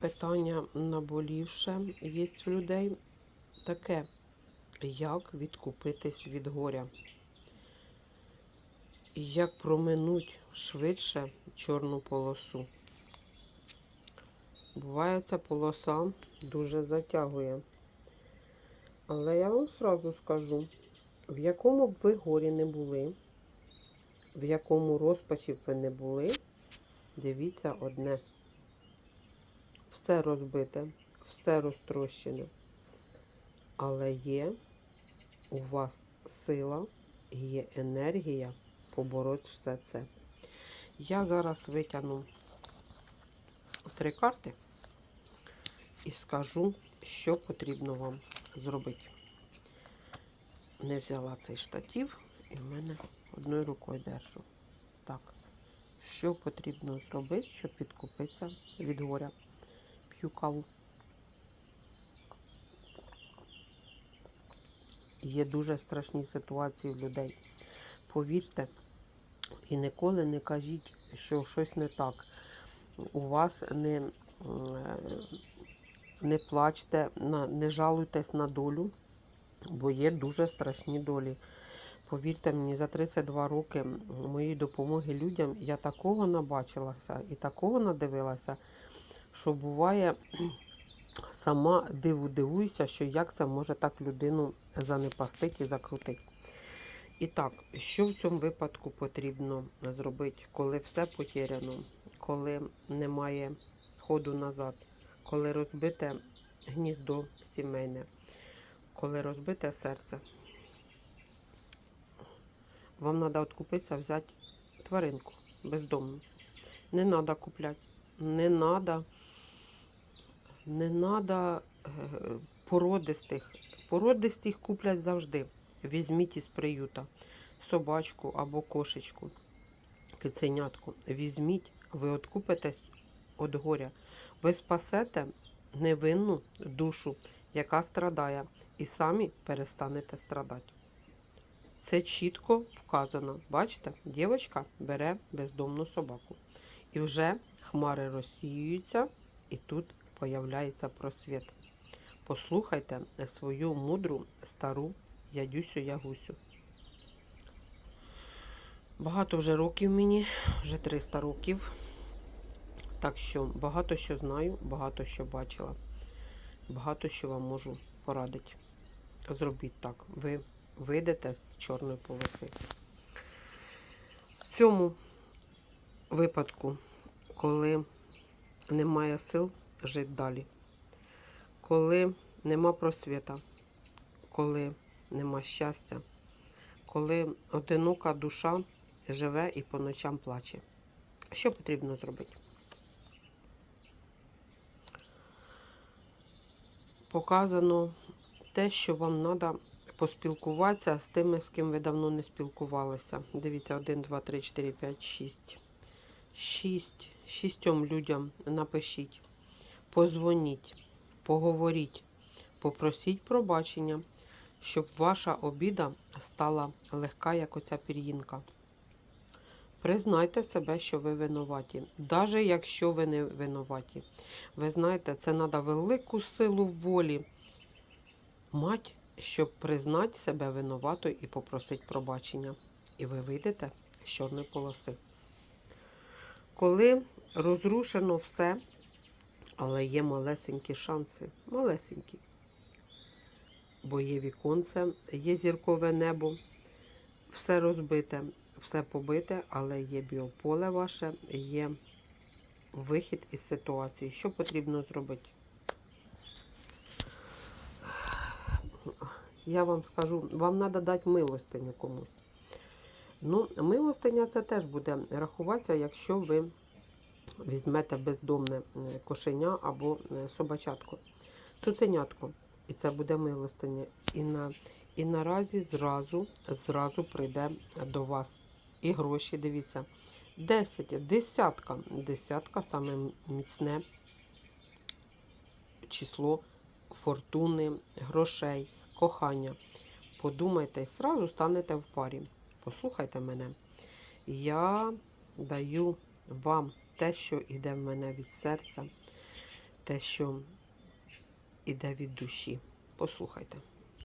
Питання наболівше є в людей таке, як відкупитись від горя? Як проминуть швидше чорну полосу? Буває, ця полоса дуже затягує. Але я вам сразу скажу, в якому б ви горі не були, в якому розпачі б ви не були, дивіться одне все розбите, все розтрощене. Але є у вас сила і є енергія побороти все це. Я зараз витягну три карти і скажу, що потрібно вам зробити. Не взяла цей штатів і в мене одною рукою держу. Так, що потрібно зробити, щоб відкупитися від горя? П'ю каву. Є дуже страшні ситуації в людей. Повірте, і ніколи не кажіть, що щось не так. У вас не, не плачте, не жалуйтесь на долю, бо є дуже страшні долі. Повірте мені, за 32 роки моєї допомоги людям я такого набачилася і такого надивилася, що буває, сама диву дивуюся, що як це може так людину занепастити і закрутити. І так, що в цьому випадку потрібно зробити, коли все потеряно, коли немає ходу назад, коли розбите гніздо сімейне, коли розбите серце. Вам треба відкупитися, взяти тваринку бездомну. Не треба купляти. Не треба не треба породистих. Породистих куплять завжди. Візьміть із приюта собачку або кошечку, киценятку. Візьміть, ви откупитесь від горя. Ви спасете невинну душу, яка страдає, і самі перестанете страдати. Це чітко вказано. Бачите, дівчинка бере бездомну собаку. І вже хмари розсіюються, і тут появляється просвіт. Послухайте свою мудру стару ядюсю Ягусю. Багато вже років мені, вже 300 років. Так що багато що знаю, багато що бачила, багато що вам можу порадити. Зробіть так, ви вийдете з чорної полоси. В цьому випадку, коли немає сил жити далі, коли нема просвіта, коли нема щастя, коли одинока душа живе і по ночам плаче. Що потрібно зробити? Показано те, що вам треба поспілкуватися з тими, з ким ви давно не спілкувалися. Дивіться, 1, 2, 3, 4, 5, 6. 6. Шістьом людям напишіть, позвоніть, поговоріть, попросіть пробачення, щоб ваша обіда стала легка, як оця пір'їнка. Признайте себе, що ви винуваті, навіть якщо ви не винуваті. Ви знаєте, це треба велику силу волі мати, щоб признати себе винуватою і попросити пробачення. І ви вийдете з чорної полоси. Коли розрушено все, але є малесенькі шанси, малесенькі. Бо є віконце, є зіркове небо, все розбите, все побите, але є біополе ваше, є вихід із ситуації. Що потрібно зробити? Я вам скажу, вам треба дати милостиню комусь. Ну, милостиня це теж буде рахуватися, якщо ви візьмете бездомне е, кошеня або е, собачатку. Цуценятко. І це буде милостиня. І, на, і наразі зразу, зразу прийде до вас. І гроші, дивіться. 10, десятка. Десятка саме міцне число фортуни, грошей, кохання. Подумайте, зразу станете в парі. Послухайте мене. Я даю вам те, що йде в мене від серця, те, що йде від душі. Послухайте.